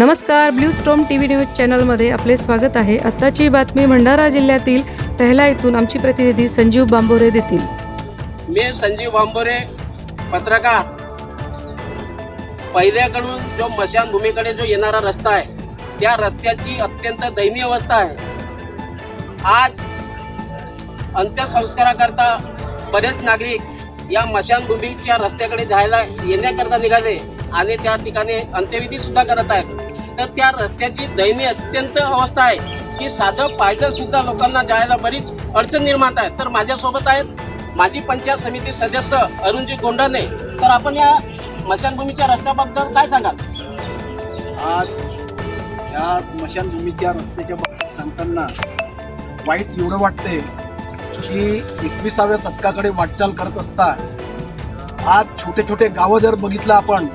नमस्कार blue storm T V news चॅनलमध्ये आपले स्वागत आहे. आत्ताची बातमी भंडारा जिल्ह्यातील पहिला येथून आमची प्रतिनिधी संजीव बांबोरे देतील. मी संजीव बांबोरे पत्रकार. पहिल्याकडून जो मशानभूमीकडे जो येणारा रस्ता आहे त्या रस्त्याची अत्यंत दयनीय अवस्था आहे. आज अंत्यसंस्काराकरता बरेच नागरिक या मशानभूमीच्या रस्त्याकडे जायला येण्याकरता निघाले आणि त्या ठिकाणी अंत्यविधी सुद्धा करत आहेत. तर त्या रस्त्याची दयनीय अत्यंत अवस्था आहे. की साधं पायदल सुद्धा लोकांना जायला बरीच अडचण निर्माण आहे. तर माझ्यासोबत आहेत माजी पंचायत समिती सदस्य अरुणजी गोंडाने. तर आपण या मशानभूमीच्या रस्त्याबद्दल काय सांगाल? आज या स्मशानभूमीच्या रस्त्याच्या बाबतीत सांगताना वाईट एवढं वाटते की एकविसाव्या शतकाकडे वाटचाल करत असता आज छोटे छोटे गावं जर बघितलं आपण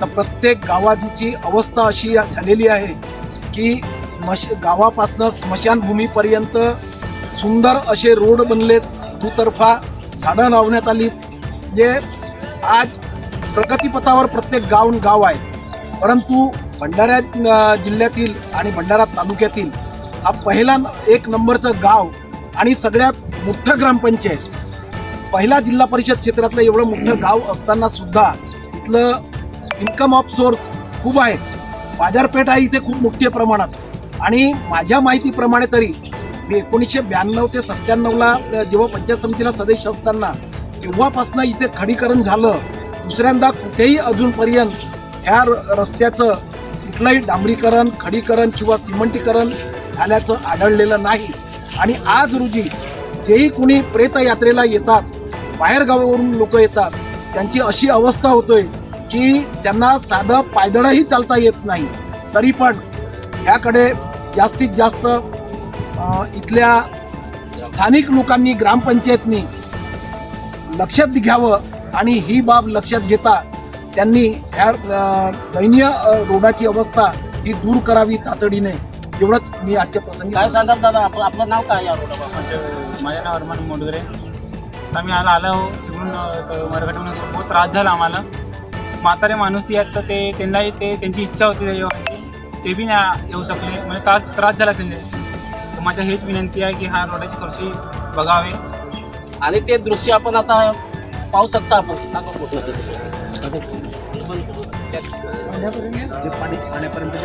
तर प्रत्येक गावांची अवस्था अशी झालेली आहे की स्मश गावापासनं स्मशानभूमीपर्यंत सुंदर असे रोड बनलेत. दुतर्फा झाडं लावण्यात आली. जे आज प्रगतीपथावर प्रत्येक गाव गाव आहे. परंतु भंडारा जिल्ह्यातील आणि भंडारा तालुक्यातील हा पहिला एक नंबरचं गाव आणि सगळ्यात मोठं ग्रामपंचायत. पहिला जिल्हा परिषद क्षेत्रातलं एवढं मोठं गाव असताना सुद्धा इथलं इन्कम ऑफ सोर्स खूप आहे. बाजारपेठ आहे इथे खूप मोठ्या प्रमाणात. आणि माझ्या माहितीप्रमाणे तरी मी एकोणीसशे ब्याण्णव ते सत्त्याण्णवला जेव्हा पंचायत समितीला सदस्य असताना तेव्हापासून इथे खडीकरण झालं दुसऱ्यांदा कुठेही अजूनपर्यंत ह्या र- रस्त्याचं कुठलंही डांबरीकरण खडीकरण किंवा सिमंटीकरण झाल्याचं आढळलेलं नाही. आणि आज रोजी जेही कुणी प्रेतयात्रेला येतात बाहेरगावावरून लोक येतात त्यांची अशी अवस्था होतोय की त्यांना साधं पायदळही चालता येत नाही. तरी पण ह्याकडे जास्तीत जास्त इथल्या स्थानिक लोकांनी ग्रामपंचायतनी लक्षात घ्यावं आणि ही बाब लक्षात घेता त्यांनी ह्या दयनीय रोडाची अवस्था ही दूर करावी तातडीने. एवढंच मी आजच्या प्रसंगी काय सांगतो. सांगाल दादा? आप- आपलं नाव काय या रोडाबाबत माझं माझं नाव अरमान मोडगरे आम्ही आला आलो तिकडून मराठीतून बहुत त्रास झाला आम्हाला. म्हातारे माणूस आहेत तर ते त्यांनाही ते त्यांची इच्छा होती त्या जेवणाची ते बी नाही येऊ शकले. म्हणजे त्रास त्रास झाला त्यांना. तर माझ्या हेच विनंती आहे की हा रोडाची थोडीशी बघावे. आणि ते दृश्य आपण आता पाहू शकता आपण. पाण्यापर्यंत